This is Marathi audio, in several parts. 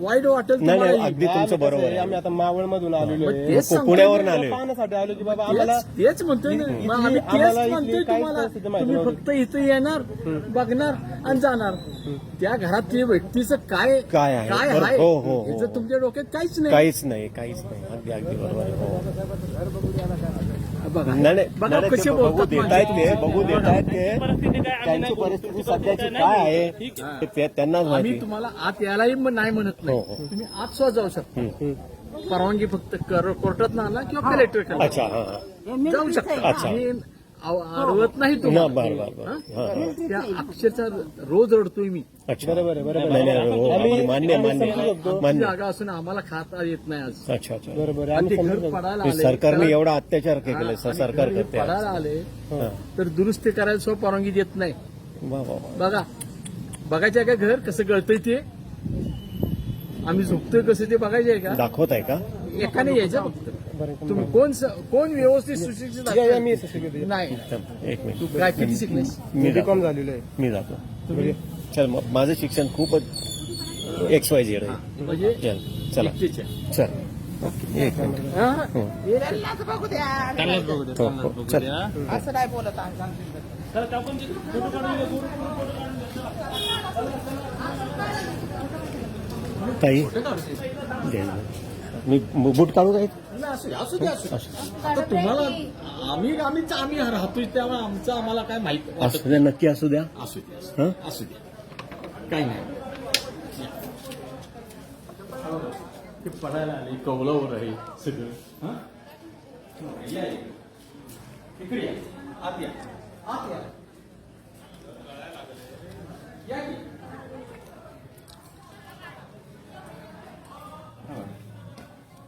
वाईट वाटेल नाही अगदी तुमचं बरोबर आहे. आम्ही आता मावळ मधून आलेलो मग आहे. तेच सांगतोय पुण्यावरून पाहण्यासाठी आलो की बाबा आम्हाला तेच तेच म्हणतोय ना. इथली- मग आम्ही आम्हाला तेच इथली म्हणतोय काहीच तुम्हाला. परिस्थिती माहिती तुम्ही नव्हती. फक्त इथं येणार बघणार आणि जाणार. त्या घरातल्या व्यक्तीचं काय काय आहे? काय बरं, आहे? हो, हो, हो. याचं तुमच्या डोक्यात काहीच नाही. काहीच नाही काहीच नाही. अगदी अगदी बरोबर आहे. हो. बघा नाही, बघा नाही, कसे ते बघू बोलतात देतायत ते त्यांची. परिस्थिती सध्याची काय आहे. ते त्यांनाच तुम्हाला आत यायलाही म- नाही म्हणत नाही. हो, हो. तुम्ही आत सुद्धा जाऊ शकता. परवानगी फक्त कर- कोर्टात ना आला किंवा कलेक्टर अच्छा जाऊ शकता. अडवत नाही ना तुम्हाला बर बर बर. हा? हा, हा. त्या अक्षरशः रोज रडतोय मी. अच्छा. बरोबर बरोबर. हो, आम्ही- मान्य मान्य. जागा असून आम्हाला खाता येत नाही आज. अच्छा अच्छा. बरोबर. आणि ते घर. पडायला हे आले सरकारने एवढा अत्याचार केले सरकार हे करते. पडायला आले हा. तर दुरुस्ती करायला सुद्धा परवानगी देत नाही. बघा बघायचं आहे का घर? कसं गळतंय ते? आम्ही झोपतोय कसं ते बघायचं आहे का? दाखवत आहे का? एकाने यायचं फक्त. तुम्ही कोण स- कोण व्यवस्थित सुशिक्षित या, या, असेल? मी. नाही. एक तू मिनिट काय किती शिकलेस. मी जातो. बीकॉम झालेलो आहे. मी जातो. चल मग माझं शिक्षण खूपच एक्स वाय झेड आहे. म्हणजे? चल चला. एकटीचे. चल. एक मिनिट. हा? हो. त्यांनाच बघू द्या. हो, हो, चल. असं नाही बोलत तर. चला, मी बूट काढू काय नाही, असू दे, असू दे, असू दे. आता तुम्हाला आम्ही आम्ही आम्ही राहतोय त्यामुळे आमचं आम्हाला काय माहीत वाटत असू द्या नक्की असू द्या असू दे असू हं? दे, असू दे काही नाही ते पडायला आले कौलावर आहे सगळं हं? या, या. इकडे या आत या आत या या की.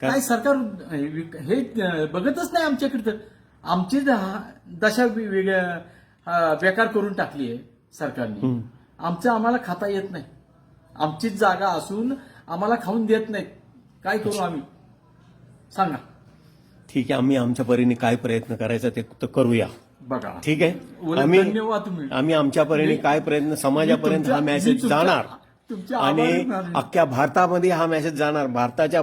काय सरकार हे बघतच नाही आमच्याकडे आमची दशा वेगळ्या बेकार करून टाकली आहे सरकारने. आमचं आम्हाला खाता येत नाही. आमचीच जागा असून आम्हाला खाऊन देत नाहीत काय करू आम्ही? सांगा. ठीक आहे आम्ही आमच्या परीने काय प्रयत्न करायचा ते तर करूया. बघा. ठीक आहे? आम्ही आमच्या परीने काय प्रयत्न समाजापर्यंत हा मेसेज जाणार. आणि. अख्ख्या भारतामध्ये हा मेसेज जाणार. भारताच्या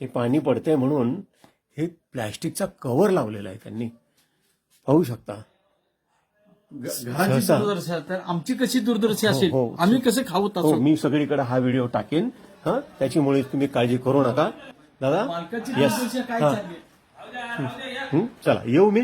हे पाणी पडतंय म्हणून हे प्लॅस्टिकचा कव्हर लावलेला आहे त्यांनी. पाहू शकता. घराची सहसा. दुर्दशा तर आमची कशी दुर्दशा असेल? हो, हो. आम्ही कसे खाऊ हो मी सगळीकडे हा व्हिडिओ टाकेन. हा त्याच्यामुळे तुम्ही काळजी करू नका. दादा? मालकाची येस दुर्दशा काय हा. चालली हं, चला येऊ मी.